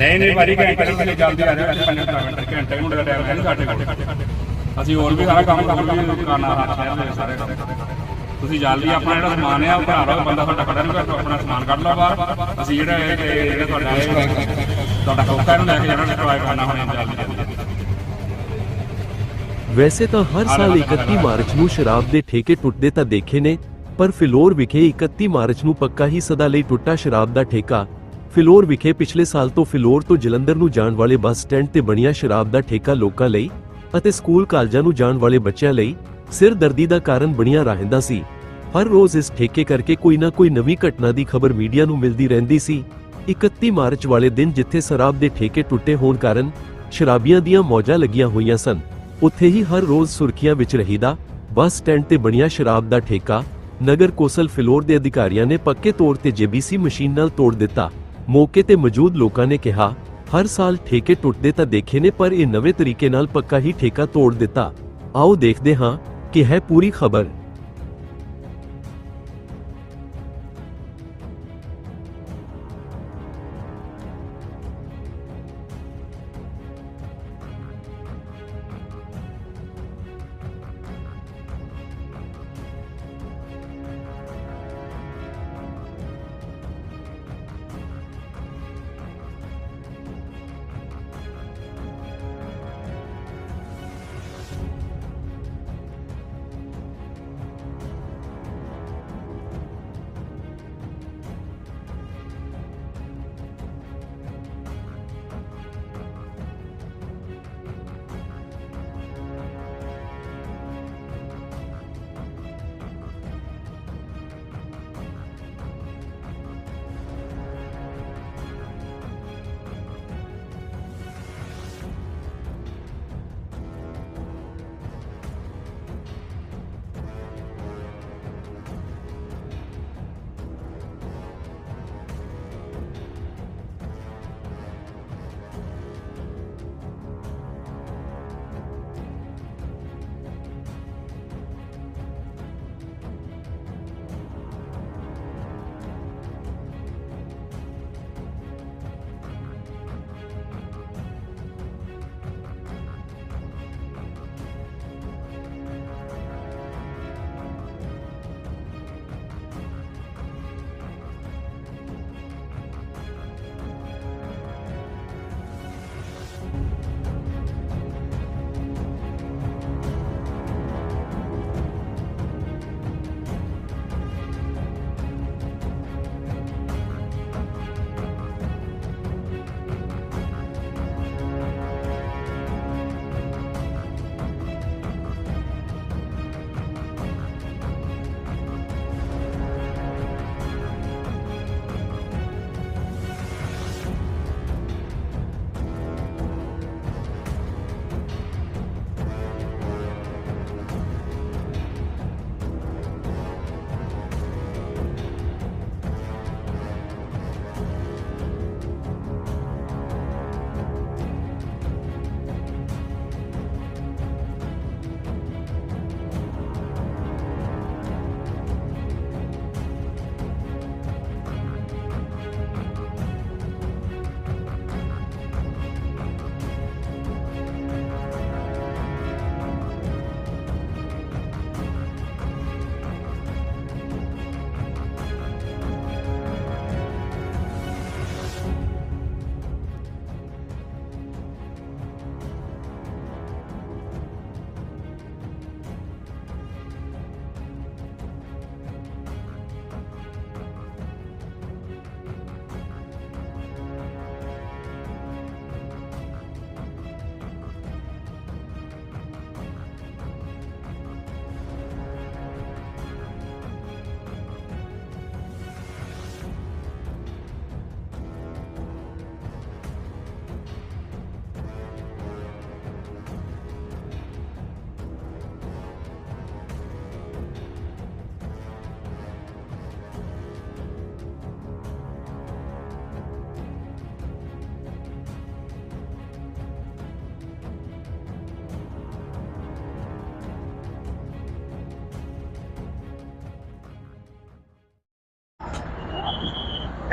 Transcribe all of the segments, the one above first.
ਨਹੀਂ ਨਹੀਂ ਭਾਜੀ ਘੰਟੇ ਪਹਿਲੇ ਜਲਦੀ ਆ ਜਾਓ ਪੰਜ ਮਿੰਟ ਘੰਟੇ ਘੰਟੇ ਦਾ ਟਾਈਮ ਹੈ ਸਾਡੇ ਕੋਲ ਅਸੀਂ ਹੋਰ ਵੀ ਸਾਰਾ ਕੰਮ ਕੰਮ ਵੀ ਕਰਨਾ ਹੈ ਸ਼ਹਿਰ ਦੇ ਸਾਰੇ ਕੰਮ। ਤੁਸੀਂ ਜਲਦੀ ਆਪਣਾ ਜਿਹੜਾ ਸਮਾਨ ਹੈ ਉਹ ਭਰਾ ਲਓ ਬੰਦਾ ਤੁਹਾਡਾ ਖੜਾ ਨਹੀਂ ਕਰਦਾ ਆਪਣਾ ਸਮਾਨ ਕੱਢ ਲਓ ਬਾਹਰ। ਅਸੀਂ ਜਿਹੜਾ ਜਿਹੜਾ ਤੁਹਾਡਾ ਇਹ ਤੁਹਾਡਾ ਕੋਕਾ ਇਹਨੂੰ ਲੈ ਕੇ ਜਾਣਾ ਟਰਾਈ ਕਰਨਾ ਹੁਣ ਜਲਦੀ ਜਲਦੀ। ਵੈਸੇ ਤਾਂ ਹਰ ਸਾਲ 31 ਮਾਰਚ ਨੂੰ ਸ਼ਰਾਬ ਦੇ ਠੇਕੇ ਟੁੱਟਦੇ ਤਾਂ ਦੇਖੇ ਨੇ ਪਰ ਫਿਲੌਰ ਵਿਖੇ 31 ਮਾਰਚ ਨੂੰ ਪੱਕਾ ਹੀ ਸਦਾ ਲਈ ਟੁੱਟਾ ਸ਼ਰਾਬ ਦਾ ਠੇਕਾ ਫਿਲੌਰ ਵਿਖੇ ਪਿਛਲੇ ਸਾਲ ਤੋਂ ਫਿਲੌਰ ਤੋਂ ਜਲੰਧਰ ਨੂੰ ਜਾਣ ਵਾਲੇ ਬੱਸ ਸਟੈਂਡ ਤੇ ਬਣਿਆ ਸ਼ਰਾਬ ਦਾ ਠੇਕਾ ਲੋਕਾਂ ਲਈ ਅਤੇ ਸਕੂਲ ਕਾਲਜਾਂ ਨੂੰ ਜਾਣ ਵਾਲੇ ਬੱਚਿਆਂ ਲਈ ਸਿਰ ਦਾ ਕਾਰਨ ਬਣਿਆ ਰਹਿੰਦਾ ਸੀ। ਹਰ ਰੋਜ਼ ਇਸ ਠੇਕੇ ਕਰਕੇ ਕੋਈ ਨਾ ਕੋਈ ਨਵੀਂ ਘਟਨਾ ਦੀ ਖਬਰ ਮੀਡੀਆ ਨੂੰ ਮਿਲਦੀ ਰਹਿੰਦੀ ਸੀ। 31 ਮਾਰਚ ਵਾਲੇ ਦਿਨ ਜਿੱਥੇ ਸ਼ਰਾਬ ਦੇ ਠੇਕੇ ਟੁੱਟੇ ਹੋਣ ਕਾਰਨ ਸ਼ਰਾਬੀਆਂ ਦੀਆਂ ਮੌਜਾਂ ਲੱਗੀਆਂ ਹੋਈਆਂ ਸਨ, ਉੱਥੇ ਹੀ ਹਰ ਰੋਜ਼ ਸੁਰਖੀਆਂ ਵਿੱਚ ਰਹੀਦਾ ਬੱਸ ਸਟੈਂਡ ਤੇ ਬਣਿਆ ਸ਼ਰਾਬ ਦਾ ਠੇਕਾ ਨਗਰ ਕੌਂਸਲ ਫਿਲੌਰ ਦੇ ਅਧਿਕਾਰੀਆਂ ਨੇ ਪੱਕੇ ਤੌਰ ਤੇ ਜੀਬੀਸੀ ਮਸ਼ੀਨ ਨਾਲ ਤੋੜ ਦਿੱਤਾ। ਮੌਕੇ ਤੇ ਮੌਜੂਦ ਲੋਕਾਂ ਨੇ ਕਿਹਾ, ਹਰ ਸਾਲ ਠੇਕੇ ਟੁੱਟਦੇ ਤਾਂ ਦੇਖੇ ਨੇ, ਪਰ ਇਹ ਨਵੇਂ ਤਰੀਕੇ ਨਾਲ ਪੱਕਾ ਹੀ ਠੇਕਾ ਤੋੜ ਦਿੱਤਾ। ਆਓ ਦੇਖਦੇ ਹਾਂ ਕਿ ਹੈ ਪੂਰੀ ਖਬਰ।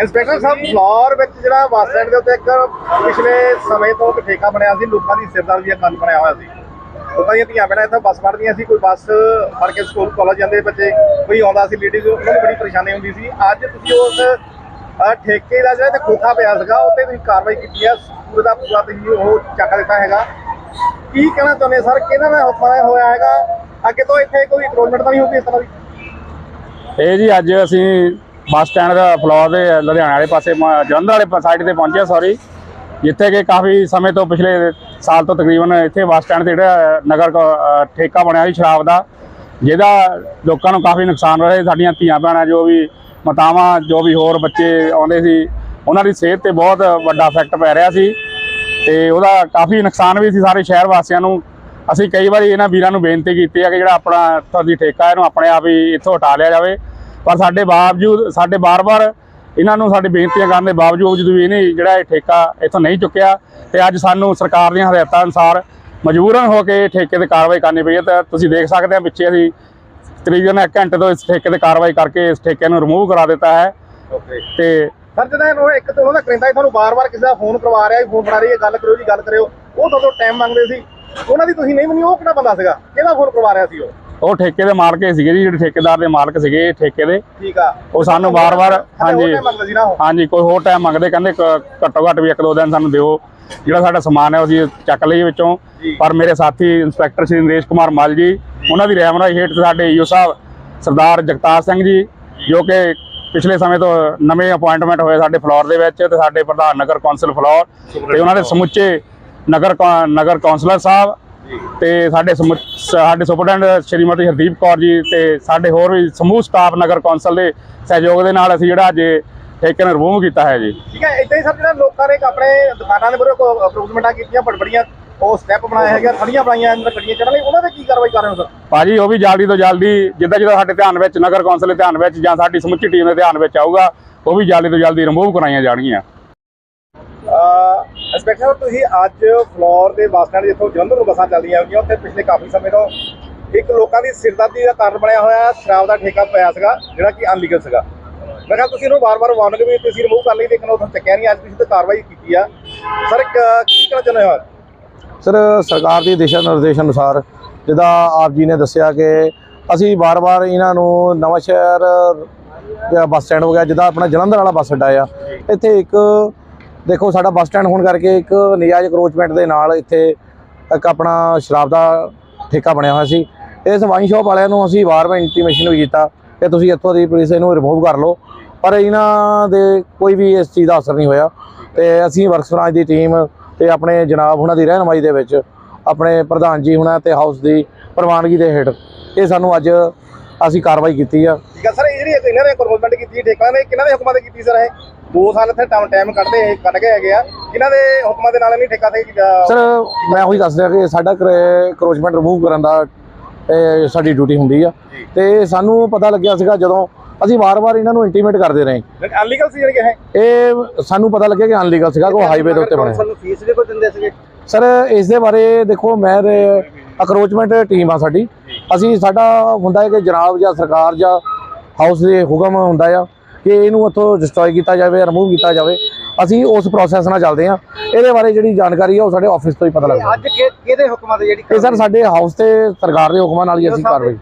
ਇੰਸਪੈਕਟਰ ਸਾਹਿਬ ਫਲੋਰ ਵਿੱਚ ਜਿਹੜਾ ਬੱਸ ਸਟੈਂਡ ਦੇ ਉੱਤੇ ਇੱਕ ਪਿਛਲੇ ਸਮੇਂ ਤੋਂ ਇੱਕ ਠੇਕਾ ਬਣਿਆ ਸੀ, ਲੋਕਾਂ ਦੀ ਸਿਰਦਰਦੀ ਦਾ ਕੰਨ ਬਣਿਆ ਹੋਇਆ ਸੀ। ਲੋਕਾਂ ਦੀਆਂ ਧੀਆਂ ਭੈਣਾਂ ਇੱਥੇ ਬੱਸ ਫੜਦੀਆਂ ਸੀ, ਕੋਈ ਬੱਸ ਫੜ ਕੇ ਸਕੂਲ ਕਾਲਜ ਜਾਂਦੇ ਬੱਚੇ, ਕੋਈ ਆਉਂਦਾ ਸੀ ਲੇਡੀਜ਼ ਉਹਨਾਂ ਨੂੰ ਬੜੀ ਪਰੇਸ਼ਾਨੀ ਹੁੰਦੀ ਸੀ। ਅੱਜ ਤੁਸੀਂ ਉਸ ਠੇਕੇ ਦਾ ਜਿਹੜਾ ਤੇ ਖੋਖਾ ਪਿਆ ਸੀਗਾ, ਉੱਤੇ ਤੁਸੀਂ ਕਾਰਵਾਈ ਕੀਤੀ ਹੈ ਸਕੂਲ ਦਾ ਪੂਰਾ ਤੁਸੀਂ ਉਹ ਚੱਕ ਦਿੱਤਾ ਹੈਗਾ। ਕੀ ਕਹਿਣਾ ਚਾਹੁੰਦੇ ਸਰ? ਕਿਹਨਾਂ ਦਾ ਹੁਕਮ ਹੋਇਆ ਹੈਗਾ? ਅੱਗੇ ਤੋਂ ਇੱਥੇ ਕੋਈ ਇਨਰੋਲਮੈਂਟ ਤਾਂ ਨਹੀਂ ਹੋਊਗੀ ਇਸ ਤਰ੍ਹਾਂ ਦੀ? ਇਹ ਜੀ ਅੱਜ ਅਸੀਂ ਬੱਸ ਸਟੈਂਡ ਦਾ ਫਲੋਰ ਦੇ ਲੁਧਿਆਣਾ ਵਾਲੇ ਪਾਸੇ ਜਲੰਧਰ ਵਾਲੇ ਸਾਈਡ ਤੇ ਪਹੁੰਚਿਆ ਸੌਰੀ ਜਿੱਥੇ ਕਿ ਕਾਫੀ ਸਮੇਂ ਤੋਂ ਪਿਛਲੇ ਸਾਲ ਤੋਂ ਤਕਰੀਬਨ ਇੱਥੇ ਬੱਸ ਸਟੈਂਡ ਤੇ ਜਿਹੜਾ ਨਗਰ ਕੌ- ਠੇਕਾ ਬਣਿਆ ਸੀ ਸ਼ਰਾਬ ਦਾ, ਜਿਹਦਾ ਲੋਕਾਂ ਨੂੰ ਕਾਫੀ ਨੁਕਸਾਨ ਰਹੇ ਸਾਡੀਆਂ ਧੀਆਂ ਭੈਣਾਂ ਜੋ ਵੀ ਮਾਤਾਵਾਂ, ਜੋ ਵੀ ਹੋਰ ਬੱਚੇ ਆਉਂਦੇ ਸੀ, ਉਹਨਾਂ ਦੀ ਸਿਹਤ ਤੇ ਬਹੁਤ ਵੱਡਾ ਇਫੈਕਟ ਪੈ ਰਿਹਾ ਸੀ ਤੇ ਉਹਦਾ ਕਾਫੀ ਨੁਕਸਾਨ ਵੀ ਸੀ ਸਾਰੇ ਸ਼ਹਿਰ ਵਾਸੀਆਂ ਨੂੰ। ਅਸੀਂ ਕਈ ਵਾਰੀ ਇਹਨਾਂ ਵੀਰਾਂ ਨੂੰ ਬੇਨਤੀ ਕੀਤੀ ਹੈ ਕਿ ਜਿਹੜਾ ਆਪਣਾ ਇੱਥੋਂ ਦੀ ਠੇਕਾ ਇਹਨੂੰ ਆਪਣੇ ਆਪ ਹੀ ਇੱਥੋਂ ਹਟਾ ਲਿਆ ਜਾਵੇ। ਪਰ ਸਾਡੇ ਬਾਵਜੂਦ ਸਾਡੇ ਬਾਰ-ਬਾਰ ਇਹਨਾਂ ਨੂੰ ਸਾਡੀ ਬੇਨਤੀਆਂ ਕਰਨ ਦੇ ਬਾਵਜੂਦ ਵੀ ਇਹਨੇ ਜਿਹੜਾ ਇਹ ਠੇਕਾ ਇੱਥੋਂ ਨਹੀਂ ਚੁੱਕਿਆ ਤੇ ਅੱਜ ਸਾਨੂੰ ਸਰਕਾਰ ਦੀਆਂ ਹਦਾਇਤਾਂ ਅਨੁਸਾਰ ਮਜਬੂਰਨ ਹੋ ਕੇ ਠੇਕੇ ਤੇ ਕਾਰਵਾਈ ਕਰਨੀ ਪਈ ਹੈ ਤਾਂ ਤੁਸੀਂ ਦੇਖ ਸਕਦੇ ਹੋ ਪਿੱਛੇ ਅਸੀਂ ਤਕਰੀਬਨ ਇੱਕ ਘੰਟੇ ਤੋਂ ਇਸ ਠੇਕੇ ਤੇ ਕਾਰਵਾਈ ਕਰਕੇ ਇਸ ਠੇਕੇ ਨੂੰ ਰਿਮੂਵ ਕਰਾ ਦਿੱਤਾ ਹੈ। ਤੇ ਸਰ ਜਦੋਂ ਇਹਨੂੰ ਇੱਕ ਤਾਂ ਉਹਨਾਂ ਦਾ ਕਰਿੰਦਾ ਤੁਹਾਨੂੰ ਬਾਰ-ਬਾਰ ਕਿਸੇ ਦਾ ਫੋਨ ਕਰਵਾ ਰਿਹਾ ਫੋਨ ਫੜਾ ਰਹੀ ਹੈ ਗੱਲ ਕਰਿਓ ਜੀ ਗੱਲ ਕਰਿਓ। ਉਹ ਤੁਹਾਡੇ ਟਾਈਮ ਮੰਗਦੇ ਸੀ। ਉਹਨਾਂ ਦੀ ਤੁਸੀਂ ਨਹੀਂ ਮੰਨੀ ਉਹ ਕਿਹੜਾ ਬੰਦਾ ਸੀਗਾ? ਕਿਹਦਾ ਫੋਨ ਕਰਵਾ ਰਿਹਾ ਸੀ ਉਹ? ਉਹ ਠੇਕੇ ਦੇ ਮਾਲਕ ਸੀਗੇ ਜੀ ਜਿਹੜੇ ਠੇਕੇਦਾਰ ਦੇ ਮਾਲਕ ਸੀਗੇ ਠੇਕੇ ਦੇ। ਠੀਕ ਆ। ਉਹ ਸਾਨੂੰ ਵਾਰ-ਵਾਰ ਹਾਂਜੀ। ਹਾਂਜੀ ਕੋਈ ਹੋਰ ਟਾਈਮ ਮੰਗਦੇ ਕਹਿੰਦੇ ਘੱਟੋ ਘੱਟ ਵੀ ਇੱਕ ਦੋ ਦਿਨ ਸਾਨੂੰ ਦਿਓ। ਜਿਹੜਾ ਸਾਡਾ ਸਮਾਨ ਹੈ ਅਸੀਂ ਚੱਕ ਲਈਏ ਵਿੱਚੋਂ। ਪਰ ਮੇਰੇ ਸਾਥੀ ਇੰਸਪੈਕਟਰ ਸ਼੍ਰੀ ਨਰੇਸ਼ ਕੁਮਾਰ ਮਲ ਜੀ ਉਹਨਾਂ ਦੀ ਰਹਿਨਮਾਈ ਹੇਠ ਸਾਡੇ ਈਓ ਸਾਹਿਬ ਸਰਦਾਰ ਜਗਤਾਰ ਸਿੰਘ ਜੀ ਜੋ। ਕਿ ਪਿਛਲੇ ਸਮੇਂ ਤੋਂ ਨਵੇਂ ਅਪਾਇੰਟਮੈਂਟ ਹੋਏ ਸਾਡੇ ਫਲੋਰ ਦੇ ਵਿੱਚ ਤੇ ਸਾਡੇ ਪ੍ਰਧਾਨ ਨਗਰ ਕੌਂਸਲ ਫਲੋਰ ਤੇ ਉਹਨਾਂ ਦੇ ਸਮੁੱਚੇ ਨਗਰ ਨਗਰ ਕੌਂਸਲਰ ਸਾਹਿਬ ਤੇ ਸਾਡੇ ਸਾਡੇ ਸੁਪਰਡੈਂਟ ਸ਼੍ਰੀਮਤੀ ਹਰਦੀਪ ਕੌਰ ਜੀ ਤੇ ਸਾਡੇ ਹੋਰ ਵੀ ਸਮੂਹ ਸਟਾਫ ਨਗਰ ਕੌਂਸਲ ਦੇ ਸਹਿਯੋਗ ਦੇ ਨਾਲ ਅਸੀਂ ਜਿਹੜਾ ਅੱਜ ਠੇਕੇ ਨੂੰ ਰਿਮੂਵ ਕੀਤਾ ਹੈ ਜੀ। ਠੀਕ ਹੈ ਇਦਾਂ ਹੀ ਸਰ ਜਿਹੜਾ ਲੋਕਾਂ ਨੇ ਆਪਣੇ ਦੁਕਾਨਾਂ ਦੇ ਬਾਰੇ ਅਪਰੂਵਮੈਂਟਾਂ ਕੀਤੀਆਂ ਬੜਬੜੀਆਂ ਉਹ ਸਟੈਪ ਬਣਾਏ ਹੈਗੇ ਥੜੀਆਂ ਬਣਾਈਆਂ ਅੰਦਰ ਗੱਡੀਆਂ ਚੜ੍ਹਨ ਲਈ ਉਹਨਾਂ ਦੇ ਕੀ ਕਾਰਵਾਈ ਕਰ ਰਹੇ ਹੋ ਸਰ? ਭਾਜੀ ਉਹ ਵੀ ਜਲਦੀ ਤੋਂ ਜਲਦੀ ਜਿੱਦਾਂ ਜਿੱਦਾਂ ਸਾਡੇ ਧਿਆਨ ਵਿੱਚ ਨਗਰ ਕੌਂਸਲ ਦੇ ਧਿਆਨ ਵਿੱਚ ਜਾਂ ਸਾਡੀ ਸਮੁੱਚੀ ਟੀਮ ਦੇ ਧਿਆਨ ਵਿੱਚ ਆਊਗਾ ਉਹ ਵੀ ਜਲਦੀ ਤੋਂ ਜਲਦੀ ਰਿਮੂਵ ਕਰਾਈਆਂ ਜਾਣਗੀਆਂ। ਇੰਸਪੈਕਟਰ ਸਾਹਿਬ, ਤੁਸੀਂ ਅੱਜ ਫਲੋਰ ਦੇ ਬੱਸ ਸਟੈਂਡ ਜਿੱਥੋਂ ਜਲੰਧਰ ਨੂੰ ਬੱਸਾਂ ਚੱਲਦੀਆਂ ਹੁੰਦੀਆਂ ਉੱਥੇ ਪਿਛਲੇ ਕਾਫੀ ਸਮੇਂ ਤੋਂ ਇੱਕ ਲੋਕਾਂ ਦੀ ਸਿਰਦਰਦੀ ਦਾ ਕਾਰਨ ਬਣਿਆ ਹੋਇਆ ਸ਼ਰਾਬ ਦਾ ਠੇਕਾ ਪਿਆ ਸੀਗਾ, ਜਿਹੜਾ ਕਿ ਅਨਲੀਗਲ ਸੀਗਾ। ਮੈਂ ਕਿਹਾ ਤੁਸੀਂ ਇਹਨੂੰ ਵਾਰ-ਵਾਰ ਵਾਰਨਿੰਗ ਵੀ ਤੁਸੀਂ ਰਿਮੂਵ ਕਰ ਲਈ, ਲੇਕਿਨ ਉਹ ਚੱਕਿਆ ਨਹੀਂ, ਅੱਜ ਤੁਸੀਂ ਤੇ ਕਾਰਵਾਈ ਕੀਤੀ ਆ। ਸਰ ਕੀ ਕਹਿਣਾ ਚਾਹੁੰਦੇ ਹੋ ਸਰ, ਸਰਕਾਰ ਦੀ ਦਿਸ਼ਾ ਨਿਰਦੇਸ਼ ਅਨੁਸਾਰ ਜਿੱਦਾਂ ਆਪ ਜੀ ਨੇ ਦੱਸਿਆ ਕਿ ਅਸੀਂ ਵਾਰ-ਵਾਰ ਇਹਨਾਂ ਨੂੰ ਨਵਾਂ ਸ਼ਹਿਰ ਬੱਸ ਸਟੈਂਡ ਹੋ ਗਿਆ ਜਿੱਦਾਂ ਆਪਣਾ ਜਲੰਧਰ ਵਾਲਾ ਬੱਸ ਅੱਡਾ ਆ, ਇੱਥੇ ਇੱਕ ਦੇਖੋ, ਸਾਡਾ ਬੱਸ ਸਟੈਂਡ ਹੋਣ ਕਰਕੇ ਇੱਕ ਨਿਆਜ਼ ਕਰੋਚਮੈਂਟ ਦੇ ਨਾਲ ਇੱਥੇ ਇੱਕ ਆਪਣਾ ਸ਼ਰਾਬ ਦਾ ਠੇਕਾ ਬਣਿਆ ਹੋਇਆ ਸੀ। ਇਸ ਵਾਈਨ ਸ਼ਾਪ ਵਾਲਿਆਂ ਨੂੰ ਅਸੀਂ ਵਾਰ-ਵਾਰ ਇੰਟੀਮੇਸ਼ਨ ਵੀ ਕੀਤਾ ਕਿ ਤੁਸੀਂ ਇੱਥੋਂ ਦੀ ਪੁਲਿਸ ਇਹਨੂੰ ਰਿਮੂਵ ਕਰ ਲਓ। ਪਰ ਇਹਨਾਂ ਦੇ ਕੋਈ ਵੀ ਇਸ ਚੀਜ਼ ਦਾ ਅਸਰ ਨਹੀਂ ਹੋਇਆ ਤੇ ਅਸੀਂ ਵਰਕਸ ਬ੍ਰਾਂਚ ਦੀ ਟੀਮ ਤੇ ਆਪਣੇ ਜਨਾਬ ਉਹਨਾਂ ਦੀ ਰਹਿਨਮਾਈ ਦੇ ਵਿੱਚ ਆਪਣੇ ਪ੍ਰਧਾਨ ਜੀ ਹੁਣਾਂ ਤੇ ਹਾਊਸ ਦੀ ਪ੍ਰਵਾਨਗੀ ਦੇ ਹੇਠ ਇਹ ਸਾਨੂੰ ਅੱਜ ਅਸੀਂ ਕਾਰਵਾਈ ਕੀਤੀ ਆ। ਠੀਕ ਆ, ਸਰ, ਇਹ ਜਿਹੜੀ ਇਹਨਾਂ ਨੇ ਕਰੋਲਮੈਂਟ ਕੀਤੀ, ਠੇਕਾ ਨੇ ਕਿਹਨਾਂ ਦੇ ਹੁਕਮਾਂ ਤੇ ਕੀਤੀ, ਸਰ, ਇਹ? 2 ਸਾਲ ਇੱਥੇ ਟਾਈਮ ਟਾਈਮ ਕੱਢਦੇ ਕੱਢ ਗਏ ਹੈਗੇ ਆ। ਕਿਹਨਾਂ ਦੇ ਹੁਕਮਾਂ ਦੇ ਨਾਲ ਨਹੀਂ ਠੇਕਾ ਤੇ ਸਰ ਮੈਂ ਉਹੀ ਦੱਸ ਰਿਹਾ ਕਿ ਸਾਡਾ ਕਰੋਚਮੈਂਟ ਰਿਮੂਵ ਕਰਨ ਦਾ ਇਹ ਸਾਡੀ ਡਿਊਟੀ ਹੁੰਦੀ ਆ। ਤੇ ਸਾਨੂੰ ਪਤਾ ਲੱਗਿਆ ਸੀਗਾ ਜਦੋਂ ਅਸੀਂ ਵਾਰ-ਵਾਰ ਇਹਨਾਂ ਨੂੰ ਇੰਟੀਮੇਟ ਕਰਦੇ ਰਹੇ। ਅਨਲੀਗਲ ਸੀ ਜਿਹੜੇ ਇਹ? ਇਹ ਸਾਨੂੰ ਪਤਾ ਲੱਗਿਆ ਕਿ ਅਨਲੀਗਲ ਸੀਗਾ ਕੋਈ ਹਾਈਵੇ ਦੇ ਉੱਤੇ ਬਣਿਆ ਸਾਨੂੰ ਫੀਸ ਵੀ ਕੋਈ ਦਿੰਦੇ ਸੀਗੇ? ਸਰ ਇਸ ਦੇ ਬਾਰੇ ਦੇਖੋ ਮੈਂ ਅਕਰੋਚਮੈਂਟ ਟੀਮ ਆ ਸਾਡੀ। ਅਸੀਂ ਸਾਡਾ ਹੁੰਦਾ ਹੈ ਕਿ ਜਨਾਬ ਜਾਂ ਸਰਕਾਰ ਜਾਂ ਹਾਊਸ ਦੇ ਹੁਕਮ ਹੁੰਦਾ ਆ। ਕਿ ਇਹਨੂੰ ਉੱਥੋਂ ਡਿਸਟਰੋਏ ਕੀਤਾ ਜਾਵੇ ਰਿਮੂਵ ਕੀਤਾ ਜਾਵੇ ਅਸੀਂ ਉਸ ਪ੍ਰੋਸੈਸ ਨਾਲ ਚੱਲਦੇ ਆ ਇਹਦੇ ਬਾਰੇ ਜਿਹੜੀ ਜਾਣਕਾਰੀ ਆ ਉਹ ਸਾਡੇ ਆਫਿਸ ਤੋਂ ਹੀ ਪਤਾ ਲੱਗਦਾ। ਅੱਜ ਕਿਹਦੇ ਹੁਕਮਾਂ ਤੇ ਜਿਹੜੀ ਇਹ ਸਰ ਸਾਡੇ ਹਾਊਸ ਤੇ ਸਰਕਾਰ ਦੇ ਹੁਕਮਾਂ ਨਾਲ ਹੀ ਅਸੀਂ ਕਾਰਵਾਈ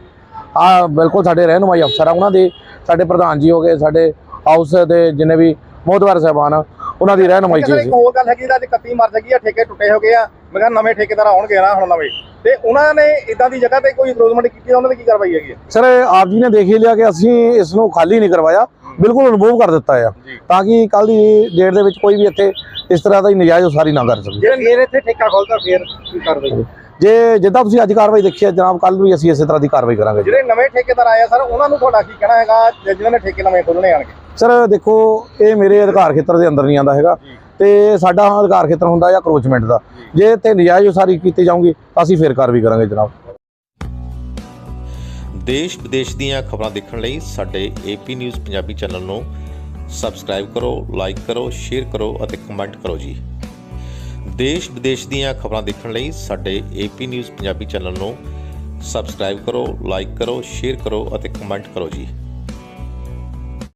ਆ ਬਿਲਕੁਲ ਸਾਡੇ ਰਹਿਨੁਮਾਈ ਅਫਸਰ ਆ ਉਹਨਾਂ ਦੇ ਸਾਡੇ ਪ੍ਰਧਾਨ ਜੀ ਹੋ ਗਏ ਸਾਡੇ ਹਾਊਸ ਦੇ ਜਿੰਨੇ ਵੀ ਮੋਹਦਵਾਰ ਸਾਹਿਬਾਨ ਉਹਨਾਂ ਦੀ ਰਹਿਨੁਮਾਈ ਹੀ ਇੱਕ ਹੋਰ ਗੱਲ ਹੈਗੀ ਅੱਜ 31 ਮਰ ਗਈ ਆ ਠੇਕੇ ਟੁੱਟੇ ਹੋ ਗਏ ਆ। ਮੈਂ ਕਿਹਾ ਨਵੇਂ ਠੇਕੇਦਾਰ ਆਉਣਗੇ ਨਾ ਹੁਣ ਨਵੇਂ। ਤੇ ਉਹਨਾਂ ਨੇ ਇਦਾਂ ਦੀ ਜਗ੍ਹਾ ਤੇ ਕੋਈ ਇਨਕਰੋਚਮੈਂਟ ਕੀਤੀ ਉਹਨਾਂ ਦੀ ਕੀ ਕਾਰਵਾਈ ਹੈਗੀ ਸਰ ਆਪ ਜੀ ਨੇ ਦੇਖ ਹੀ ਲਿਆ ਕਿ ਅਸੀਂ ਇਸ ਨੂੰ ਖਾਲੀ ਨਹੀਂ ਕਰਵਾਇਆ ਬਿਲਕੁਲ ਰਿਮੂਵ ਕਰ ਦਿੱਤਾ ਆ। ਤਾਂ ਕਿ ਕੱਲ ਦੀ ਡੇਟ ਦੇ ਵਿੱਚ ਕੋਈ ਵੀ ਇੱਥੇ ਇਸ ਤਰ੍ਹਾਂ ਦਾ ਹੀ ਨਜਾਇਜ਼ ਉਸਾਰੀ ਨਾ ਕਰ ਸਕੇ। ਜੇ ਫੇਰ ਇੱਥੇ ਠੇਕਾ ਖੋਲਦਾ ਫੇਰ ਕੀ ਕਾਰਵਾਈ ਜੇ ਜਿੱਦਾਂ ਤੁਸੀਂ ਅੱਜ ਕਾਰਵਾਈ ਦੇਖੀ ਹੈ ਜਨਾਬ ਕੱਲ ਵੀ ਅਸੀਂ ਇਸੇ ਤਰ੍ਹਾਂ ਦੀ ਕਾਰਵਾਈ ਕਰਾਂਗੇ ਜੀ। ਜਿਹੜੇ ਨਵੇਂ ਠੇਕੇਦਾਰ ਆਏ ਆ ਸਰ ਉਹਨਾਂ ਨੂੰ ਤੁਹਾਡਾ ਕੀ ਕਹਿਣਾ ਹੈਗਾ? ਜਿਨ੍ਹਾਂ ਨੇ ਠੇਕੇ ਨਵੇਂ ਖੋਲਣੇ ਆਣਗੇ। ਸਰ ਦੇਖੋ ਇਹ ਮੇਰੇ ਅਧਿਕਾਰ ਖੇਤਰ ਦੇ ਅੰਦਰ ਨਹੀਂ ਆਉਂਦਾ ਹੈਗਾ। ਤੇ ਸਾਡਾ ਅਧਿਕਾਰ ਖੇਤਰ ਹੁੰਦਾ ਹੈ ਕਰੋਚਮੈਂਟ ਦਾ। ਜੇ ਇੱਥੇ ਨਜਾਇਜ਼ ਉਸਾਰੀ ਕੀਤੀ ਜਾਊਗੀ, ਤਾਂ ਅਸੀਂ ਫੇਰ ਕਾਰਵਾਈ ਕਰਾਂਗੇ ਜਨਾਬ। ਦੇਸ਼ ਵਿਦੇਸ਼ ਦੀਆਂ ਖਬਰਾਂ ਦੇਖਣ ਲਈ ਸਾਡੇ ਏਪੀ ਨਿਊਜ਼ ਪੰਜਾਬੀ ਚੈਨਲ ਨੂੰ ਸਬਸਕ੍ਰਾਈਬ ਕਰੋ, ਲਾਈਕ ਕਰੋ, ਸ਼ੇਅਰ ਕਰੋ ਅਤੇ ਕਮੈਂਟ ਕਰੋ ਜੀ। ਦੇਸ਼ ਵਿਦੇਸ਼ ਦੀਆਂ ਖਬਰਾਂ ਦੇਖਣ ਲਈ ਸਾਡੇ ਏਪੀ ਨਿਊਜ਼ ਪੰਜਾਬੀ ਚੈਨਲ ਨੂੰ ਸਬਸਕ੍ਰਾਈਬ ਕਰੋ, ਲਾਈਕ ਕਰੋ, ਸ਼ੇਅਰ ਕਰੋ ਅਤੇ ਕਮੈਂਟ ਕਰੋ ਜੀ।